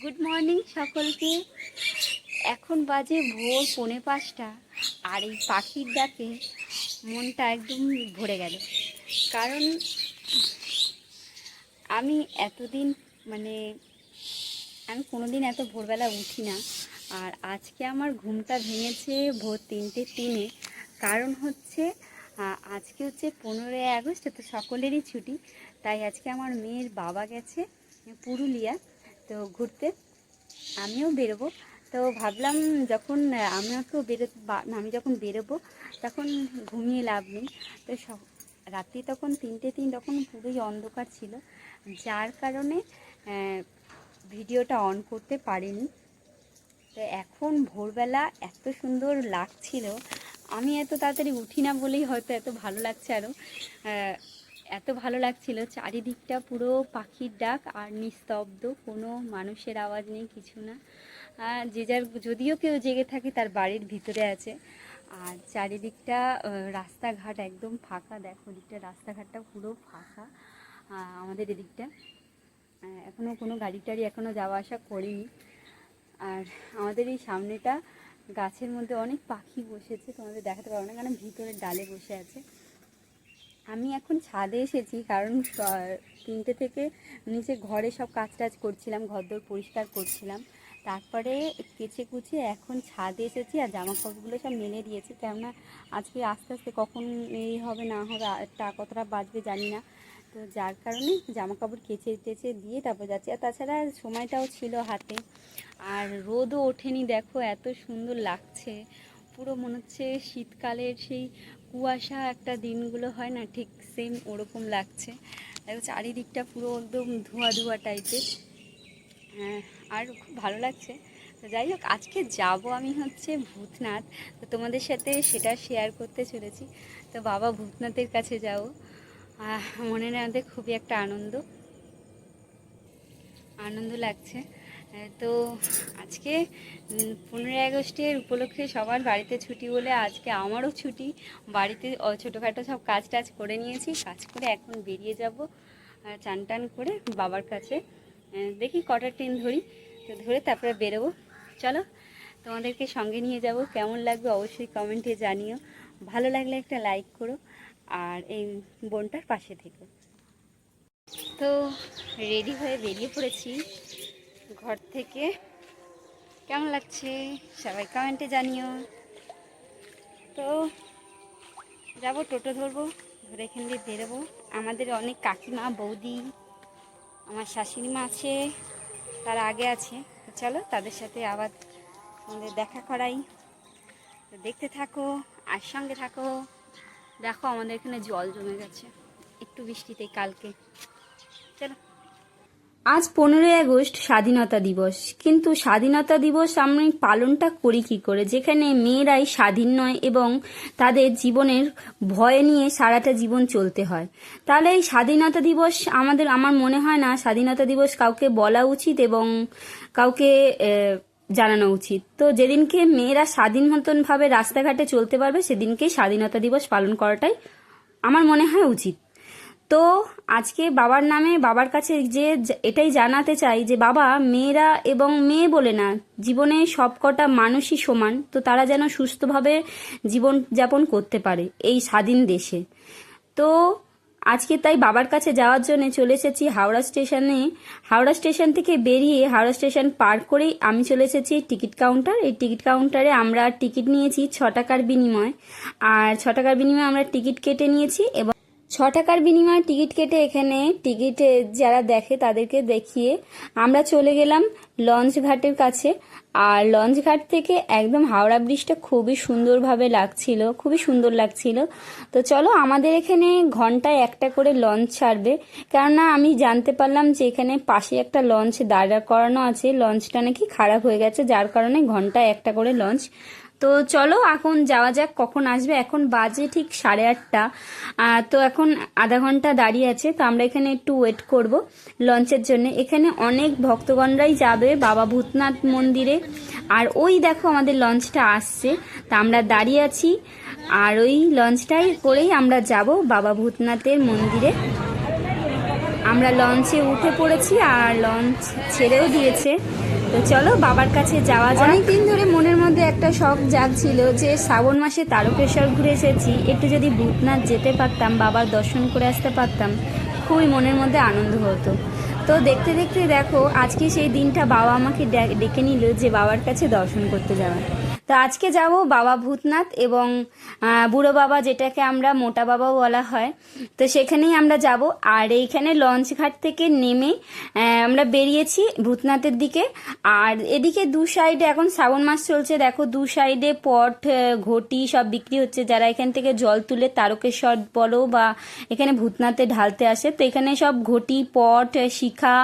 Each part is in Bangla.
গুড মর্নিং সকলকে। এখন বাজে ভোর পৌনে পাঁচটা, আর এই পাখির ডাকে মনটা একদম ভরে গেল। কারণ আমি এতদিন মানে আমি কোনোদিন এত ভোরবেলা উঠি না, আর আজকে আমার ঘুমটা ভেঙেছে ভোর তিনটে তিনে। কারণ হচ্ছে আজকে হচ্ছে পনেরোই আগস্ট, তো সকলেরই ছুটি। তাই আজকে আমার মেয়ের বাবা গেছে, পুরুলিয়া। তো ঘুরতে আমিও বেরোবো। তো ভাবলাম যখন আমাকেও বেরো আমি যখন বেরোবো তখন ঘুমিয়ে লাভ নেই। তো সব রাত্রি তখন তিনটে তিন তখন পুরোই অন্ধকার ছিল। যার কারণে ভিডিওটা অন করতে পারিনি। তো এখন ভোরবেলা এত সুন্দর লাগছিল। আমি এত তাড়াতাড়ি উঠি না বলেই হয়তো এত ভালো লাগছে আরও এত ভালো লাগছিল, চারিদিকটা পুরো পাখির ডাক আর নিস্তব্ধ, কোনো মানুষের আওয়াজ নেই, কিছু না। যে যার, যদিও কেউ জেগে থাকে, তার বাড়ির ভিতরে আছে। আর চারিদিকটা রাস্তাঘাট একদম ফাঁকা, দেখো দিকটা রাস্তাঘাটটা পুরো ফাঁকা আমাদের এদিকটা। এখনও কোনো গাড়ি টাড়ি এখনও যাওয়া আসা করিনি। আর আমাদের এই সামনেটা গাছের মধ্যে অনেক পাখি বসেছে, তোমাদের দেখাতে পারব না, কারণ ভিতরে ডালে বসে আছে। আমি এখন ছাদে এসেছি কারণ তিনটে থেকে নিচে ঘরে সব কাজ টাজ করছিলাম, ঘরদোর পরিষ্কার করছিলাম। তারপরে কেচে কুচে এখন ছাদে এসেছি আর জামা কাপড়গুলো সব মেলে দিয়েছি। কেননা আজকে আস্তে আস্তে কখন এই হবে না হবে আটটা কতটা বাজবে জানি না। তো যার কারণে জামা কাপড় কেচে টেচে দিয়ে তারপর যাচ্ছি। আর তাছাড়া সময়টাও ছিল হাতে। আর রোদও ওঠেনি, দেখো এত সুন্দর লাগছে। পুরো মনে হচ্ছে শীতকালের সেই কুয়াশা একটা দিনগুলো হয় না, ঠিক সেম ওরকম লাগছে। দেখো চারিদিকটা পুরো একদম ধোয়া ধোয়া টাইপের হ্যাঁ আর খুব ভালো লাগছে। তো যাই হোক, আজকে যাব আমি হচ্ছে ভূতনাথ। তো তোমাদের সাথে সেটা শেয়ার করতে চলেছি। তো বাবা ভূতনাথের কাছে যাও। মনে মনের খুবই একটা আনন্দ। আনন্দ লাগছে। তো আজকে পনেরোই আগস্টের উপলক্ষে সবার বাড়িতে ছুটি বলে আজকে আমারও ছুটি। বাড়িতে ছোটোখাটো সব কাজ টাজ করে নিয়েছি, কাজ করে এখন বেরিয়ে যাব চান টান করে বাবার কাছে। দেখি কটা ট্রেন ধরি, তো ধরে তারপরে বেরোবো। চলো, তোমাদেরকে সঙ্গে নিয়ে যাব। কেমন লাগবে অবশ্যই কমেন্টে জানিও। ভালো লাগলে একটা লাইক করো, আর এই বোনটার পাশে থেকো। তো রেডি হয়ে বেরিয়ে পড়েছি। ঘর থেকে। কেমন লাগছে? সবাই কমেন্টে জানিও। তো যাব, টোটো ধরবো, ধরে এখান দিয়ে বেরোবো। আমাদের অনেক কাকিমা, বৌদি, আমার শাশুড়ি মা আছে, তার আগে আছে। চলো, তাদের সাথে আবার আমাদের দেখা করাই। তো দেখতে থাকো, আর সঙ্গে থাকো। দেখো, আমাদের এখানে জল জমে গেছে। একটু বৃষ্টিতে কালকে। চলো। আজ পনেরোই আগস্ট স্বাধীনতা দিবস। কিন্তু স্বাধীনতা দিবস আমি পালনটা করি কি করে? যেখানে মেয়েরাই স্বাধীন নয় এবং তাদের জীবনের ভয় নিয়ে সারাটা জীবন চলতে হয়। তাহলে এই স্বাধীনতা দিবস আমাদের, আমার মনে হয় না স্বাধীনতা দিবস কাউকে বলা উচিত এবং কাউকে জানানো উচিত। তো যেদিনকে মেয়েরা স্বাধীন মতনভাবে রাস্তাঘাটে চলতে পারবে সেদিনকেই স্বাধীনতা দিবস পালন করাটাই আমার মনে হয় উচিত। তো আজকে বাবার নামে বাবার কাছে যে এটাই জানাতে চাই যে বাবা, মেয়েরা এবং মেয়ে বলে না, জীবনে সবকটা মানুষই সমান, তো তারা যেন সুস্থভাবে জীবন যাপন করতে পারে এই স্বাধীন দেশে। তো আজকে তাই বাবার কাছে যাওয়ার জন্য চলে এসেছি হাওড়া স্টেশনে। হাওড়া স্টেশন থেকে বেরিয়ে হাওড়া স্টেশন পার করেই আমি চলে এসেছি টিকিট কাউন্টার। এই টিকিট কাউন্টারে আমরা টিকিট নিয়েছি ছ টাকার বিনিময়। আর ছ টাকার বিনিময়ে আমরা টিকিট কেটে নিয়েছি এবং টাকার বিনিময়ে টিকিট কেটে এখানে টিকিট যারা দেখে তাদেরকে দেখিয়ে আমরা চলে গেলাম লঞ্চ ঘাটের কাছে। আর লঞ্চ ঘাট থেকে একদম হাওড়া ব্রিজটা খুবই সুন্দরভাবে লাগছিল, খুবই সুন্দর লাগছিল। তো চলো আমাদের এখানে ঘন্টায় একটা করে লঞ্চ ছাড়বে। কেননা আমি জানতে পারলাম যে এখানে পাশে একটা লঞ্চ দাঁড়া করানো আছে। লঞ্চটা নাকি খারাপ হয়ে গেছে, যার কারণে ঘন্টায় একটা করে লঞ্চ তো চলো এখন যাওয়া যাক, কখন আসবে। এখন বাজে ঠিক সাড়ে আটটা। তো এখন আধা ঘণ্টা দাঁড়িয়ে আছে, তো আমরা এখানে একটু ওয়েট করব লঞ্চের জন্য। এখানে অনেক ভক্তগণরাই যাবে, বাবা ভূতনাথ মন্দিরে। আর ওই দেখো আমাদের লঞ্চটা আসছে, তা আমরা দাঁড়িয়ে আছি। আর ওই লঞ্চটাই করেই আমরা যাব বাবা ভূতনাথের মন্দিরে। আমরা লঞ্চে উঠে পড়েছি, আর লঞ্চ ছেড়েও দিয়েছে। তো চলো বাবার কাছে যাওয়া যায় অনেকদিন ধরে মনের মধ্যে একটা শখ জাগছিল যে শ্রাবণ মাসে তারকেশ্বর ঘুরে এসেছি। একটু যদি ভূতনাথ যেতে পারতাম, বাবার দর্শন করে আসতে পারতাম, খুবই মনের মধ্যে আনন্দ হতো। তো দেখতে দেখতে দেখো, আজকে সেই দিনটা বাবা আমাকে ডেকে নিল যে বাবার কাছে দর্শন করতে যাওয়ার। তো আজকে যাব বাবা ভূতনাথ এবং বুড়ো বাবা যেটাকে আমরা মোটা বাবাও বলা হয়। তো সেখানেই আমরা যাব। আর এইখানে লঞ্চ ঘাট থেকে নেমে আমরা বেরিয়েছি ভূতনাথের দিকে। আর এদিকে দু সাইডে এখন শ্রাবণ মাস চলছে। দেখো দু সাইডে পট ঘটি সব বিক্রি হচ্ছে। যারা এখান থেকে জল তুলে তারকেশ্বর বলো বা এখানে ভূতনাথে ঢালতে আসে, তো এখানে সব ঘটি, পট শিখা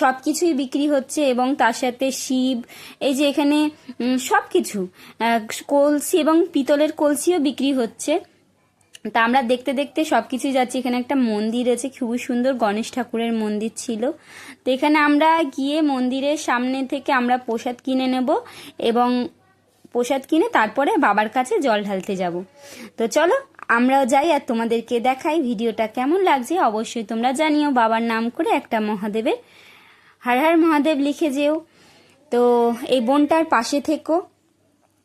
সব কিছুই বিক্রি হচ্ছে এবং তার সাথে শিব, এই যে এখানে সব কিছু কলসি এবং পিতলের কলসিও বিক্রি হচ্ছে। তা আমরা দেখতে দেখতে সব কিছুই যাচ্ছি। এখানে একটা মন্দির আছে খুবই সুন্দর। গণেশ ঠাকুরের মন্দির ছিল। তো এখানে আমরা গিয়ে মন্দিরের সামনে থেকে আমরা প্রসাদ কিনে নেব এবং প্রসাদ কিনে তারপরে বাবার কাছে জল ঢালতে যাব। তো চলো, আমরাও যাই আর তোমাদেরকে দেখাই ভিডিওটা কেমন লাগছে। অবশ্যই তোমরা জানিও বাবার নাম করে একটা মহাদেবের। হার হার মহাদেব লিখে যেও। তো এই বোনটার পাশে থেকো।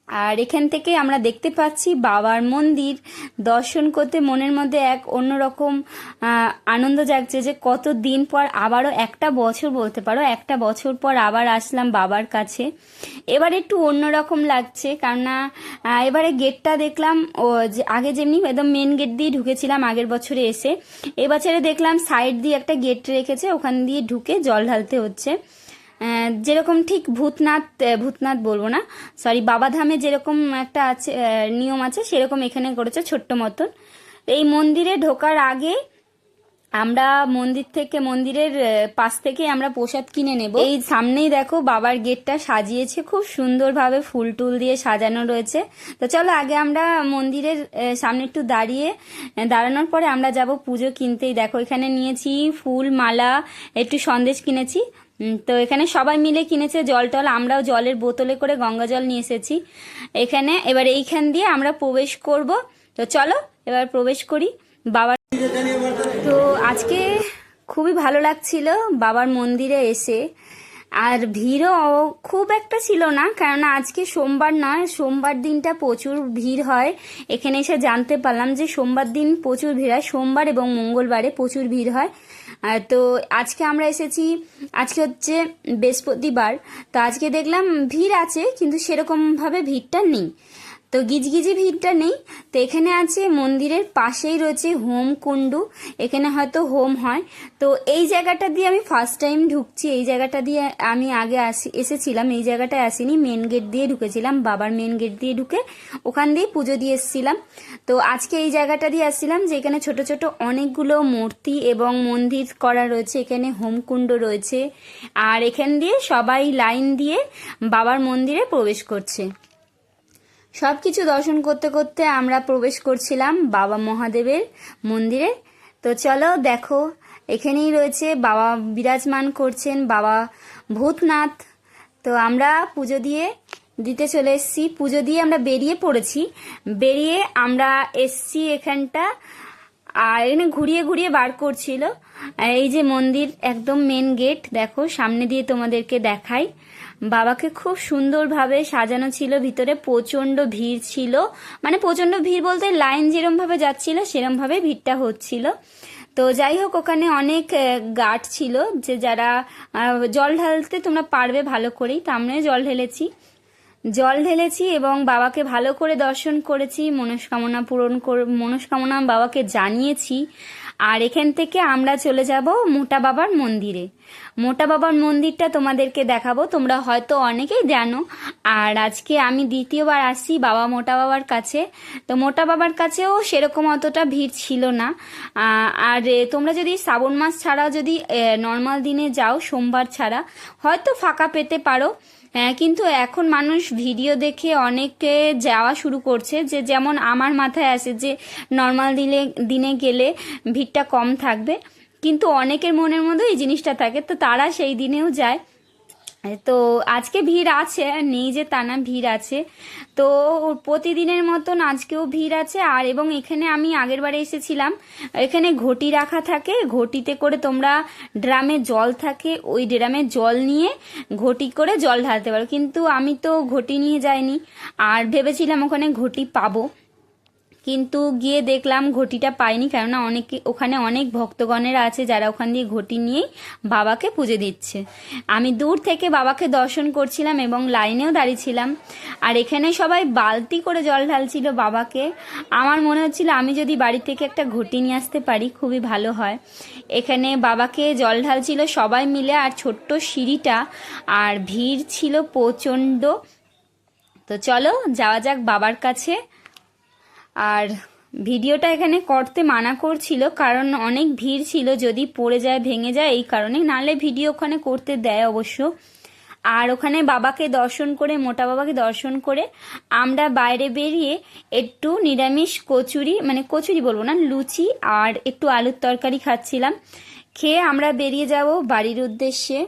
আর এখান থেকে আমরা দেখতে পাচ্ছি বাবার মন্দির। দর্শন করতে মনের মধ্যে এক অন্যরকম আনন্দ জাগছে যে কত দিন পর আবারও একটা বছর বলতে পারো, একটা বছর পর আবার আসলাম বাবার কাছে। এবার একটু অন্যরকম লাগছে কেননা এবারে গেটটা দেখলাম, ও, যে আগে যেমনি একদম মেন গেট দিয়ে ঢুকেছিলাম আগের বছরে এসে এবছরে দেখলাম সাইড দিয়ে একটা গেট রেখেছে, ওখান দিয়ে ঢুকে জল ঢালতে হচ্ছে। যেরকম ঠিক ভূতনাথ ভূতনাথ বলব না সরি বাবাধামে যেরকম একটা আছে নিয়ম আছে, সেরকম এখানে করেছে ছোট্ট মতন। এই মন্দিরে ঢোকার আগে আমরা মন্দির থেকে, মন্দিরের পাশ থেকে আমরা প্রসাদ কিনে নেব। এই সামনেই দেখো বাবার গেটটা সাজিয়েছে, খুব সুন্দরভাবে ফুল টুল দিয়ে সাজানো রয়েছে। তো চলো আগে আমরা মন্দিরের সামনে একটু দাঁড়িয়ে দাঁড়ানোর পরে আমরা যাব পুজো কিনতেই। দেখো এখানে নিয়েছি ফুল, মালা, একটু সন্দেশ কিনেছি। তো এখানে সবাই মিলে কিনেছে জল টল। আমরাও জলের বোতলে করে গঙ্গা জল নিয়ে এসেছি। এখানে এবার এইখান দিয়ে আমরা প্রবেশ করব। তো চলো, এবার প্রবেশ করি। বাবার তো আজকে খুবই ভালো লাগছিল বাবার মন্দিরে এসে। আর ভিড়ও খুব একটা ছিল না, কেননা আজকে সোমবার নয়, সোমবার দিনটা প্রচুর ভিড় হয়। এখানে এসে জানতে পারলাম যে সোমবার দিন প্রচুর ভিড় হয়, সোমবার এবং মঙ্গলবারে প্রচুর ভিড় হয়। তো আজকে আমরা এসেছি, আজকে হচ্ছে বৃহস্পতিবার, তো আজকে দেখলাম ভিড় আছে, কিন্তু সেরকমভাবে ভিড়টা নেই। তো গিজগিজি ভিড়টা নেই। তো এখানে আছে মন্দিরের পাশেই রয়েছে হোম কুণ্ডু। এখানে হয়তো হোম হয়। তো এই জায়গাটা দিয়ে আমি ফার্স্ট টাইম ঢুকছি। এই জায়গাটা দিয়ে আমি আগে আসি, এসেছিলাম। এই জায়গাটায় আসিনি। মেন গেট দিয়ে ঢুকেছিলাম। বাবার মেন গেট দিয়ে ঢুকে ওখান দিয়ে পুজো দিয়ে এসেছিলাম। তো আজকে এই জায়গাটা দিয়ে আসছিলাম যে এখানে ছোট ছোট অনেকগুলো মূর্তি এবং মন্দির করা রয়েছে। এখানে হোমকুণ্ড রয়েছে। আর এখান দিয়ে সবাই লাইন দিয়ে বাবার মন্দিরে প্রবেশ করছে। সব কিছু দর্শন করতে করতে আমরা প্রবেশ করছিলাম বাবা মহাদেবের মন্দিরে। তো চলো দেখো, এখানেই রয়েছে বাবা বিরাজমান করছেন বাবা ভূতনাথ। তো আমরা পুজো দিয়ে দিতে চলে এসেছি। পুজো দিয়ে আমরা বেরিয়ে পড়েছি। বেরিয়ে আমরা এসছি এখানটা আর এখানে ঘুরিয়ে ঘুরিয়ে বার করছিল। এই যে মন্দির একদম মেন গেট দেখো, সামনে দিয়ে তোমাদেরকে দেখাই। বাবাকে খুব সুন্দরভাবে সাজানো ছিল, ভিতরে প্রচণ্ড ভিড় ছিল। মানে প্রচণ্ড ভিড় বলতে লাইন যেরমভাবে যাচ্ছিল, সেরম ভাবে ভিড়টা হচ্ছিল। তো যাই হোক, ওখানে অনেক গার্ড ছিল যে যারা জল ঢালতে তোমরা পারবে ভালো করেই। তো আমরাও জল ঢেলেছি। জল ঢেলেছি এবং বাবাকে ভালো করে দর্শন করেছি, মনস্কামনা পূরণ মনস্কামনা বাবাকে জানিয়েছি। আর এখান থেকে আমরা চলে যাব মোটা বাবার মন্দিরে। মোটা বাবার মন্দিরটা তোমাদেরকে দেখাবো, তোমরা হয়তো অনেকেই জানো। আর আজকে আমি দ্বিতীয়বার আসছি বাবা মোটা বাবার কাছে। তো মোটা বাবার কাছেও সেরকম অতটা ভিড় ছিল না। আর তোমরা যদি শ্রাবণ মাস ছাড়া যদি নর্মাল দিনে যাও, সোমবার ছাড়া, হয়তো ফাঁকা পেতে পারো। কিন্তু এখন মানুষ ভিডিও দেখে অনেকে যাওয়া শুরু করছে যে, যেমন আমার মাথায় আসে যে নর্মাল দিলে, দিনে গেলে ভিড়টা কম থাকবে। কিন্তু অনেকের মনের মধ্যে এই জিনিসটা থাকে। তো তারা সেই দিনেও যায়। তো আজকে ভিড় আছে, আর নেই যে তা না, ভিড় আছে। তো প্রতিদিনের মতন আজকেও ভিড় আছে, আর এবং এখানে আমি আগের বারে এসেছিলাম। এখানে ঘটি রাখা থাকে, ঘটিতে করে তোমরা ড্রামে জল থাকে, ওই ড্রামে জল নিয়ে ঘটি করে জল ঢালতে পারো। কিন্তু আমি তো ঘটি নিয়ে যাইনি, আর ভেবেছিলাম ওখানে ঘটি পাবো। কিন্তু গিয়ে দেখলাম ঘটিটা পাইনি, কেননা অনেকে ওখানে অনেক ভক্তগণেরা আছে যারা ওখান দিয়ে ঘটি নিয়েই বাবাকে পুজো দিচ্ছে। আমি দূর থেকে বাবাকে দর্শন করছিলাম এবং লাইনেও দাঁড়িয়েছিলাম আর এখানে সবাই বালতি করে জল ঢালছিল বাবাকে। আমার মনে হচ্ছিল, আমি যদি বাড়ি থেকে একটা ঘটি নিয়ে আসতে পারি, খুবই ভালো হয়। এখানে বাবাকে জল ঢালছিল সবাই মিলে, আর ছোট্ট সিঁড়িটা, আর ভিড় ছিল প্রচণ্ড। তো চলো, যাওয়া যাক বাবার কাছে। আর ভিডিওটা এখানে করতে মানা করছিল, কারণ অনেক ভিড় ছিল যদি পড়ে যায়, ভেঙে যায় এই কারণে। নালে ভিডিও ওখানে করতে দেয় অবশ্য। আর ওখানে বাবাকে দর্শন করে, মোটা বাবাকে দর্শন করে আমরা বাইরে বেরিয়ে একটু নিরামিষ কচুরি মানে কচুরি বলব না, লুচি আর একটু আলুর তরকারি খাচ্ছিলাম। খেয়ে আমরা বেরিয়ে যাব বাড়ির উদ্দেশ্যে।